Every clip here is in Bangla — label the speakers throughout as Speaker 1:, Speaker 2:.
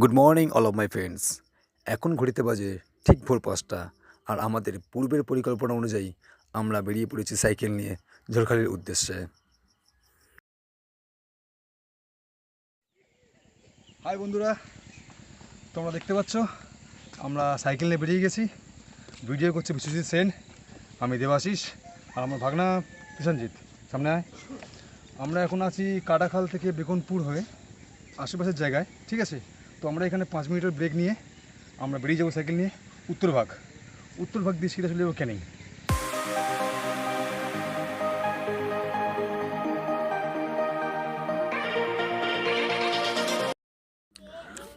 Speaker 1: Good morning all of my friends এখন ঘড়িতে বাজে ঠিক ভোর পাঁচটা, আর আমাদের পূর্বের পরিকল্পনা অনুযায়ী আমরা বেরিয়ে পড়েছি সাইকেল নিয়ে ঝড়খালির উদ্দেশ্যে।
Speaker 2: হাই বন্ধুরা, তোমরা দেখতে পাচ্ছ, আমরা সাইকেল নিয়ে বেরিয়ে গেছি। ভিডিও করছে বিশ্বজিৎ সেন, আমি দেবাশিস, আর আমার ভাগনা কিষানজিৎ সামনে আয়। আমরা এখন আছি কাটাখাল থেকে বেকনপুর হয়ে আশেপাশের জায়গায়, ঠিক আছে? তো আমরা এখানে পাঁচ মিনিটের ব্রেক নিয়ে আমরা বেরিয়ে যাব সাইকেল নিয়ে উত্তর ভাগ উত্তর ভাগ দিয়ে সিধা চলে যাব ক্যানিং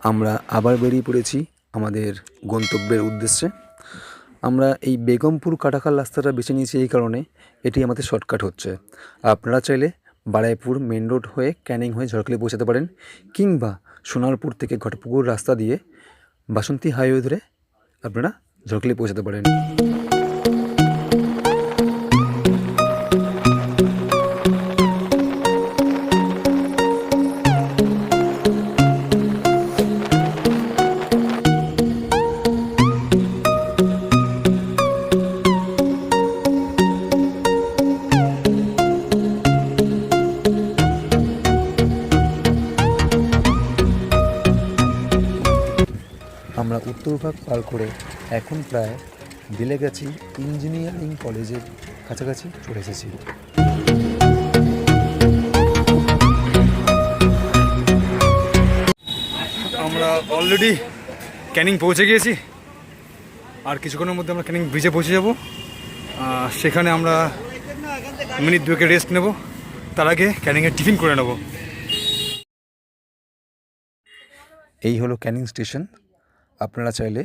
Speaker 1: আমরা আবার বেরিয়ে পড়েছি আমাদের গন্তব্যের উদ্দেশ্যে। আমরা এই বেগমপুর কাটাখাল রাস্তাটা বেছে নিয়েছি এই কারণে এটি আমাদের শর্টকাট হচ্ছে। আপনারা চাইলে বারাইপুর মেন রোড হয়ে ক্যানিং হয়ে ঝড়খালি পৌঁছাতে পারেন কিংবা সোনারপুর থেকে ঘটপুকুর রাস্তা দিয়ে বাসন্তী হাইওয়ে ধরে আপনারা ঝড়খালি পৌঁছাতে পারেন। পার করে এখন প্রায় বেলেগাছি ইঞ্জিনিয়ারিং কলেজের কাছাকাছি চলে এসেছি।
Speaker 2: আমরা অলরেডি ক্যানিং পৌঁছে গিয়েছি। আর কিছুক্ষণের মধ্যে আমরা ক্যানিং ব্রিজে পৌঁছে যাব। সেখানে আমরা মিনিট দুয়েকে রেস্ট নেব। তার আগে ক্যানিংয়ে টিফিন করে নেব।
Speaker 1: এই হলো ক্যানিং স্টেশন। আপনারা চাইলে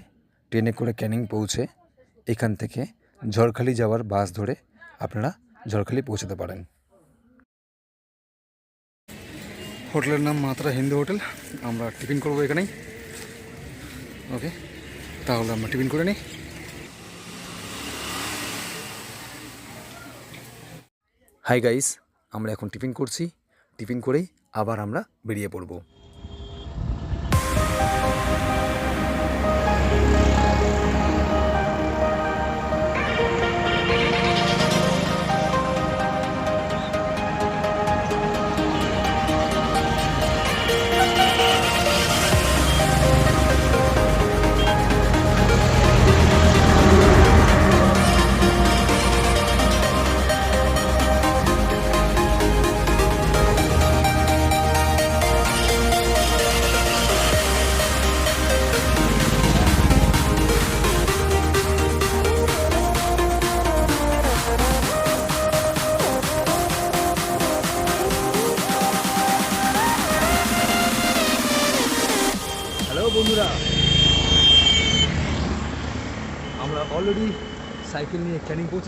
Speaker 1: ট্রেনে করে ক্যানিং পৌঁছে এখান থেকে ঝড়খালি যাওয়ার বাস ধরে আপনারা ঝড়খালি পৌঁছাতে পারেন।
Speaker 2: হোটেলের নাম মাত্রা হিন্দু হোটেল। আমরা টিফিন করব এখানেই। ওকে, তাহলে আমরা টিফিন করে নিই।
Speaker 1: হাই গাইস, আমরা এখন টিফিন করছি। টিফিন করেই আবার আমরা বেরিয়ে পড়ব।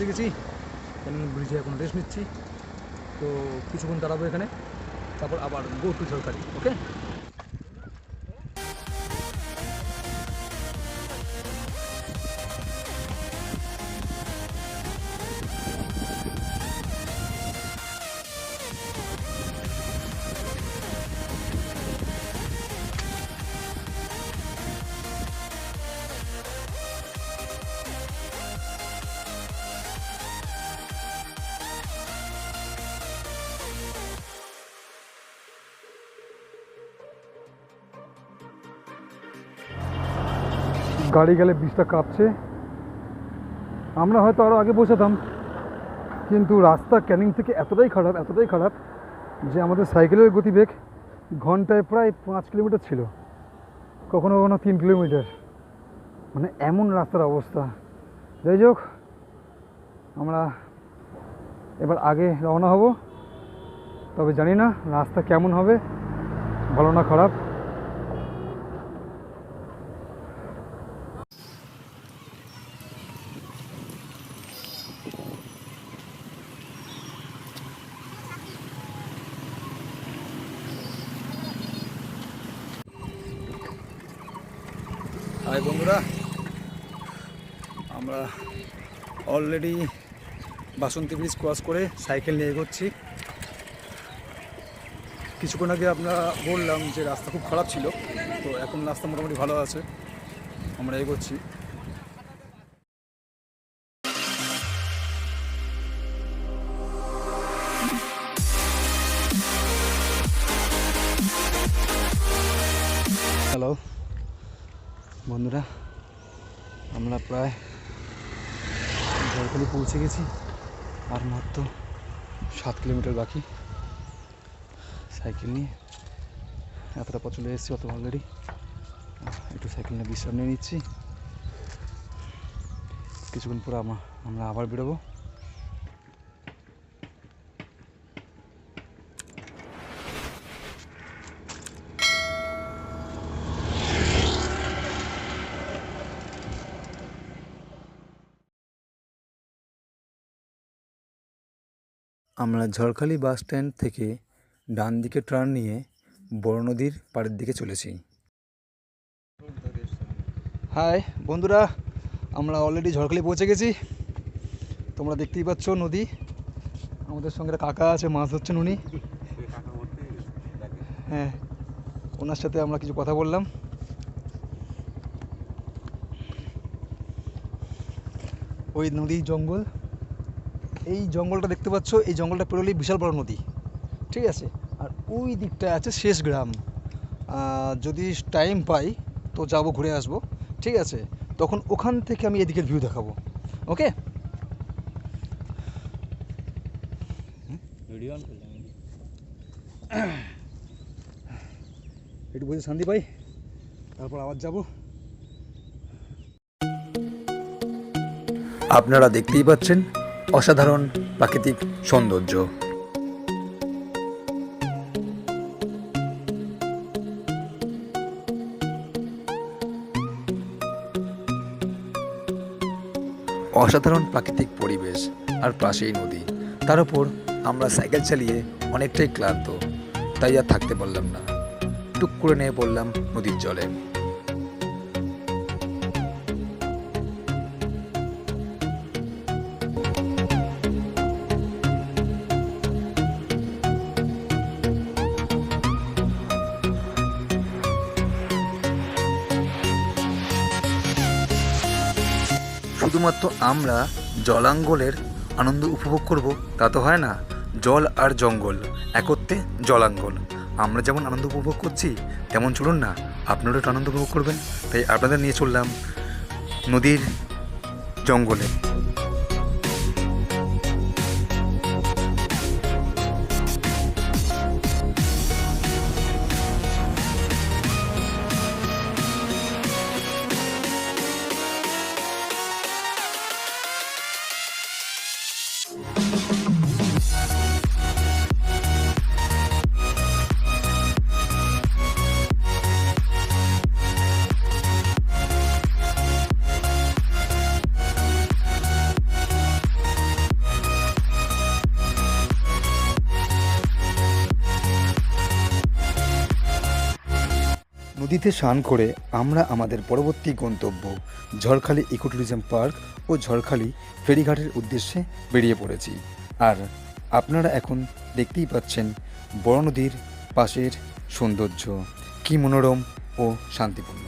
Speaker 2: পৌঁছে গেছি। ব্রিজে এখন রেস্ট নিচ্ছি। তো কিছুক্ষণ দাঁড়াবো এখানে। তারপর আবার গো টু সরকারি ওকে গাড়ি গেলে বৃষ্টিটা কাঁপছে। আমরা হয়তো আরও আগে পৌঁছাতাম কিন্তু রাস্তা ক্যানিং থেকে এতটাই খারাপ এতটাই খারাপ যে আমাদের সাইকেলের গতিবেগ ঘন্টায় প্রায় পাঁচ কিলোমিটার ছিল, কখনো কখনো তিন কিলোমিটার। মানে এমন রাস্তার অবস্থা। যাই হোক, আমরা এবার আগে রওনা হব, তবে জানি না রাস্তা কেমন হবে, ভালো না খারাপ। হাই বন্ধুরা, আমরা অলরেডি বাসন্তী ব্রিজ ক্রস করে সাইকেল নিয়ে এগোচ্ছি। কিছুক্ষণ আগে আপনারা বললাম যে রাস্তা খুব খারাপ ছিল, তো এখন রাস্তা মোটামুটি ভালো আছে, আমরা এগোচ্ছি। বন্ধুরা, আমরা প্রায় জলখালি পৌঁছে গেছি, আর মাত্র সাত কিলোমিটার বাকি। সাইকেল নিয়ে এতটা পথ চলে এসেছি, অত অলরেডি একটু সাইকেল নিয়ে বিশ্রাম নিয়ে নিচ্ছি। কিছুক্ষণ পরে আমরা আমরা আবার বেরোবো।
Speaker 1: আমরা ঝড়খালি বাস স্ট্যান্ড থেকে ডান দিকে টার্ন নিয়ে বড় নদীর পাড়ের দিকে চলেছি।
Speaker 2: হাই, বন্ধুরা, আমরা অলরেডি ঝড়খালি পৌঁছে গেছি। তোমরা দেখতেই পাচ্ছ নদী। আমাদের সঙ্গে কাকা আছে, মাছ ধরছেন উনি। হ্যাঁ ওনার সাথে আমরা কিছু কথা বললাম। ওই নদী জঙ্গল। এই জঙ্গলটা দেখতে পাচ্ছ এই জঙ্গলটা পেরোলেই বিশাল বড় নদী। ঠিক আছে? আর ওই দিকটায় আছে শেষ গ্রাম। যদি টাইম পাই তো যাব ঘুরে আসব। ঠিক আছে? তখন ওখান থেকে আমি এদিকের ভিউ দেখাবো। ওকে
Speaker 3: ভিডিও অন করলাম
Speaker 2: একটু বসে শান্তি পাই। তারপর আবার যাব।
Speaker 1: আপনারা দেখতেই পাচ্ছেন অসাধারণ প্রাকৃতিক সৌন্দর্য। অসাধারণ প্রাকৃতিক পরিবেশ আর পাশেই নদী, তার উপর আমরা সাইকেল চালিয়ে অনেকটাই ক্লান্ত, তাই আর থাকতে পারলাম না। টুক করে নিয়ে পড়লাম নদীর জলে। শুধুমাত্র আমরা জলাঙ্গলের আনন্দ উপভোগ করব, তা তো হয় না। জল আর জঙ্গল, একত্রে জলাঙ্গল। আমরা যেমন আনন্দ উপভোগ করছি, তেমন চলুন না আপনারা একটু আনন্দ উপভোগ করবেন। তাই আপনাদের নিয়ে চললাম নদীর জঙ্গলে। নদীতে স্নান করে আমরা আমাদের পরবর্তী গন্তব্য ঝড়খালি ইকো ট্যুরিজম পার্ক ও ঝড়খালি ফেরিঘাটের উদ্দেশ্যে বেরিয়ে পড়েছি। আর আপনারা এখন দেখতেই পাচ্ছেন বড় নদীর পাশের সৌন্দর্য। কি মনোরম ও শান্তিপূর্ণ।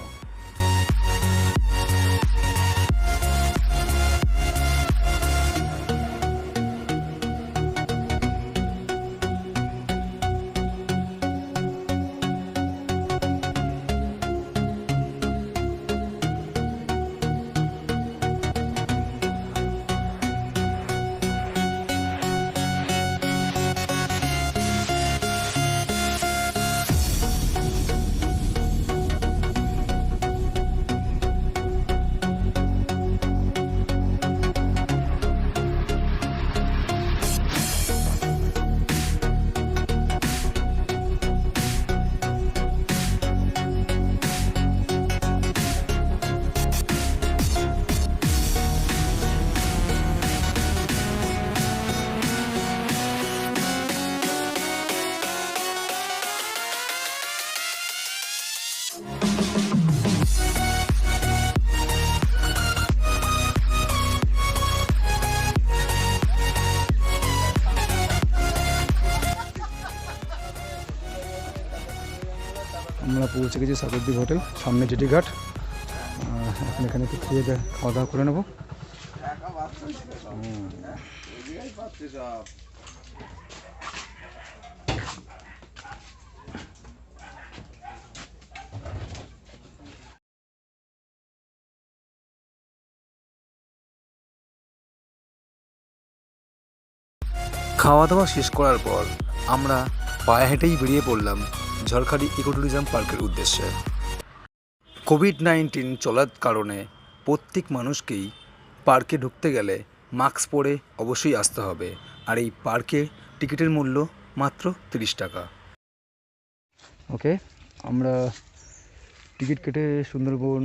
Speaker 2: গেছি সাগরদ্বীপ হোটেল, সামনে জেটি ঘাট। এখন এখানে একটু খেয়ে খাওয়া দাওয়া করে নেব।
Speaker 1: খাওয়া দাওয়া শেষ করার পর আমরা পায়ে হেঁটেই বেরিয়ে পড়লাম। ঝড়খালি ইকো ট্যুরিজম পার্কের উদ্দেশ্যে। কোভিড নাইন্টিন চলার কারণে প্রত্যেক মানুষকেই পার্কে ঢুকতে গেলে মাস্ক পরে অবশ্যই আসতে হবে। আর এই পার্কে টিকিটের মূল্য মাত্র তিরিশ টাকা।
Speaker 2: ওকে, আমরা টিকিট কেটে সুন্দরবন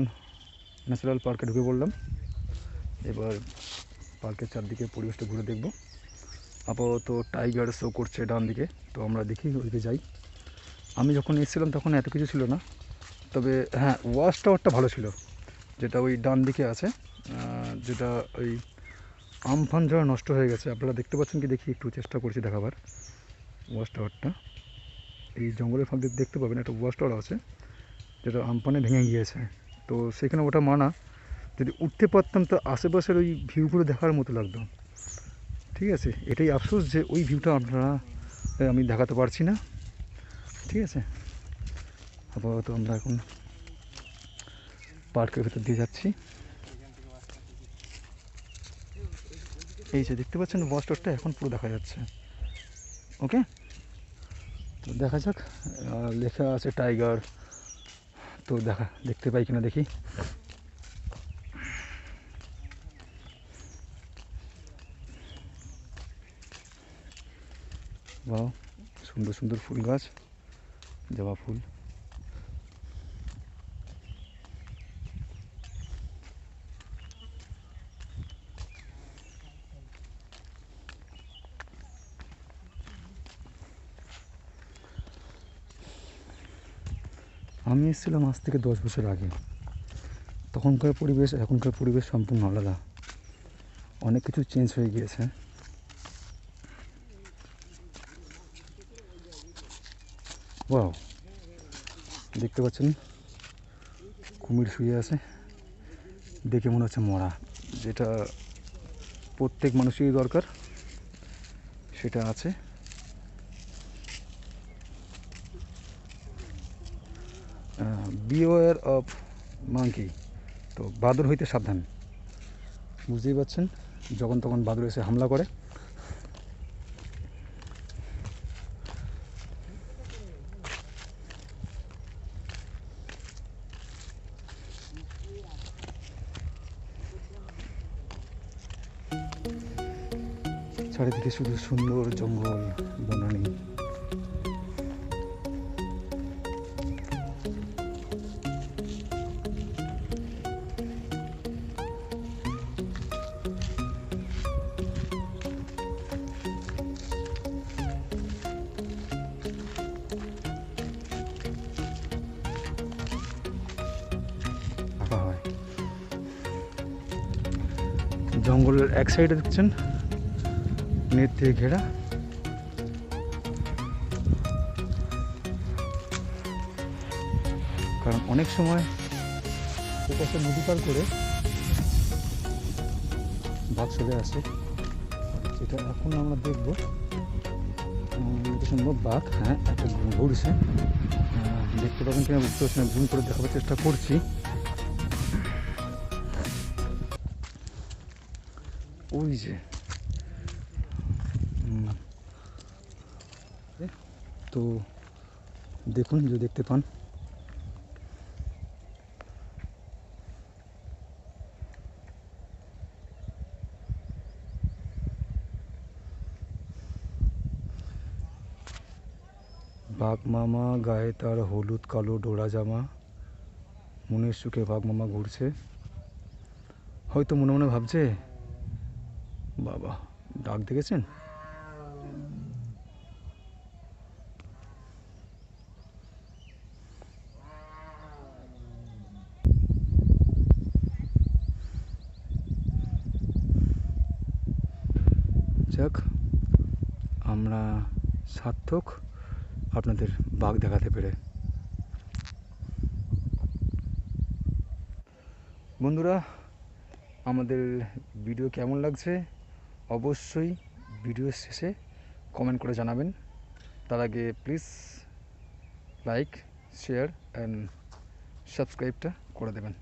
Speaker 2: ন্যাচারাল পার্কে ঢুকে পড়লাম। এবার পার্কের চারদিকে পরিবেশটা ঘুরে দেখব। আপাতত টাইগার শো করছে ডান দিকে তো আমরা দেখি ওইদিকে যাই। আমি যখন এসেছিলাম তখন এত কিছু ছিল না। তবে হ্যাঁ ওয়াচ টাওয়ারটা ভালো ছিল। যেটা ওই ডান দিকে আছে যেটা ওই আমফান যারা নষ্ট হয়ে গেছে, আপনারা দেখতে পাচ্ছেন কি? দেখি একটু চেষ্টা করছি দেখাবার ওয়াচ টাওয়ারটা এই জঙ্গলের ফাঁক দেখতে পাবেন, একটা ওয়াচ টাওয়ার আছে, যেটা আমপানে ভেঙে গিয়েছে। তো সেখানে ওটা মানা, যদি উঠতে পারতাম তো আশেপাশের ওই ভিউগুলো দেখার মতো লাগতো। ঠিক আছে, এটাই আফসোস যে ওই ভিউটা আপনারা আমি দেখাতে পারছি না। ঠিক আছে। আপাতত আমরা এখন পার্কের ভেতর দিয়ে যাচ্ছি। এই যে দেখতে পাচ্ছেন ওয়াচ টাওয়ারটা এখন পুরো দেখা যাচ্ছে। ওকে তো দেখা যাক লেখা আছে টাইগার তো দেখা, দেখতে পাই কিনা দেখি। সুন্দর সুন্দর ফুল গাছ। জবা ফুল। আমি এসেছিলাম আজ থেকে দশ বছর আগে। তখনকার পরিবেশ, এখনকার পরিবেশ সম্পূর্ণ আলাদা। অনেক কিছু চেঞ্জ হয়ে গিয়েছে। ওয়াও দেখতে পাচ্ছেন? কুমির শুয়ে আছে। দেখে মনে হচ্ছে মরা। যেটা প্রত্যেক মানুষেরই দরকার, সেটা আছে। বিওয়ার অফ মাঙ্কি তো বাদর হইতে সাবধান। বুঝতেই পারছেন যখন তখন বাদর এসে হামলা করে শুধু সুন্দর জঙ্গল বনানী আঁকা হয় জঙ্গলের এক সাইডে দেখছেন নেট দিয়ে ঘেরা কারণ অনেক সময় ওপাশে নদী পার করে বাঘ চলে আসে যেটা এখন আমরা দেখব সম্ভব বাঘ হ্যাঁ একটা ঘুরছে দেখতে পাবেন কিনা বুঝতে পারছি না জুম করে দেখাবার চেষ্টা করছি ওই যে তো দেখুন, যদি দেখতে পান। বাঘ মামা গায়ে তার হলুদ, কালো, ডোরা জামা। মনের সুখে বাঘ মামা ঘুরছে। হয়তো মনে মনে ভাবছে, বাবা, ডাক দেখেছেন? সার্থক আপনাদের বাঘ দেখাতে পেরে।
Speaker 1: বন্ধুরা, আমাদের ভিডিও কেমন লাগছে? অবশ্যই ভিডিও শেষে কমেন্ট করে জানাবেন। তার আগে প্লিজ লাইক শেয়ার অ্যান্ড সাবস্ক্রাইবটা করে দেবেন।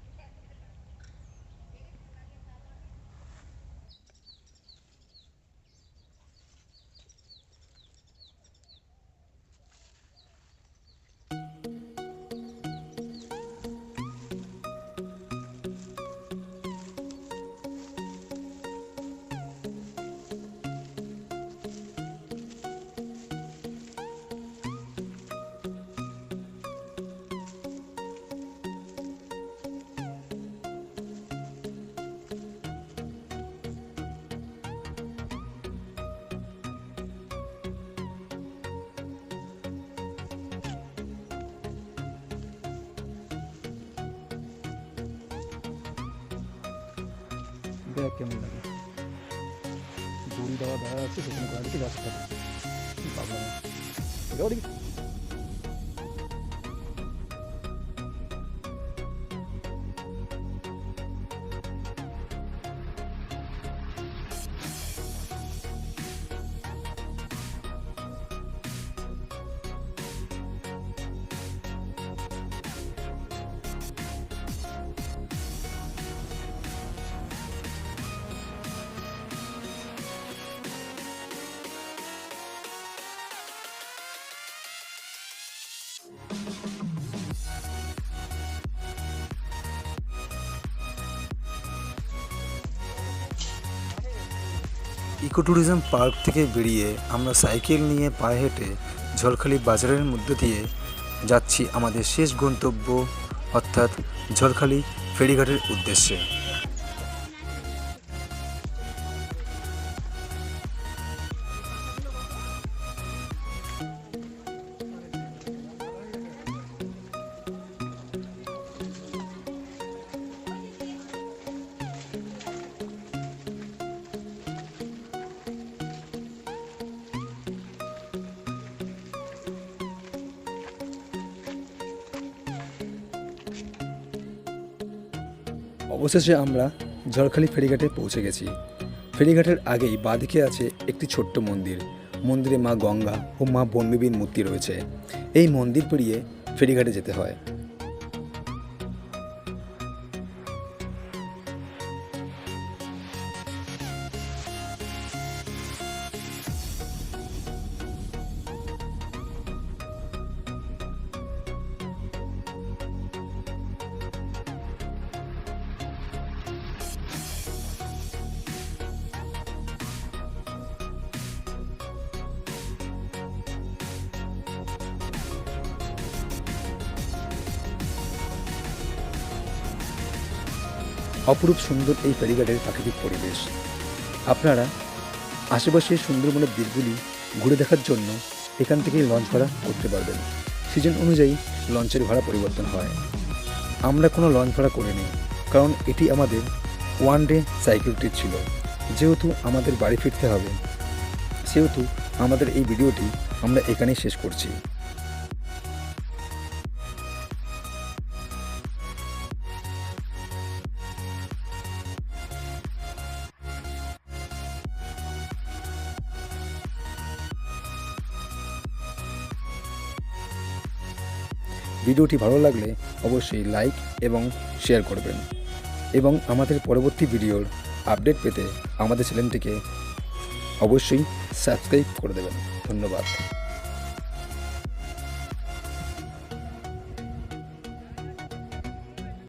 Speaker 1: দেখ কেমন লাগে। দড়ি দেওয়া দেওয়া আছে সেখানে গাড়িতে গাছ থাকে দেখি ইকো ট্যুরিজম পার্ক থেকে বেরিয়ে আমরা সাইকেল নিয়ে পায়ে হেঁটে ঝড়খালি বাজারের মধ্য দিয়ে যাচ্ছি আমাদের শেষ গন্তব্য, অর্থাৎ ঝড়খালি ফেরিঘাটের উদ্দেশ্যে। অবশেষে আমরা ঝড়খালি ফেরিঘাটে পৌঁছে গেছি। ফেরিঘাটের আগেই বাঁদিকে আছে একটি ছোট্ট মন্দির। মন্দিরে মা গঙ্গা ও মা বনবিবীর মূর্তি রয়েছে। এই মন্দির পেরিয়ে ফেরিঘাটে যেতে হয়। অপরূপ সুন্দর এই ফেরিঘাটের প্রাকৃতিক পরিবেশ। আপনারা আশেপাশের সুন্দরবনের দ্বীপগুলি ঘুরে দেখার জন্য এখান থেকেই লঞ্চ ভাড়া করতে পারবেন। সিজন অনুযায়ী লঞ্চের ভাড়া পরিবর্তন হয়। আমরা কোনো লঞ্চ ভাড়া করিনি, কারণ এটি আমাদের ওয়ান ডে সাইকেল ট্রিপ ছিল। যেহেতু আমাদের বাড়ি ফিরতে হবে, সেহেতু আমাদের এই ভিডিওটি আমরা এখানেই শেষ করছি। ভিডিওটি ভালো লাগলে অবশ্যই লাইক এবং শেয়ার করবেন। এবং আমাদের পরবর্তী ভিডিওর আপডেট পেতে আমাদের চ্যানেলটিকে অবশ্যই সাবস্ক্রাইব করে দেবেন। ধন্যবাদ।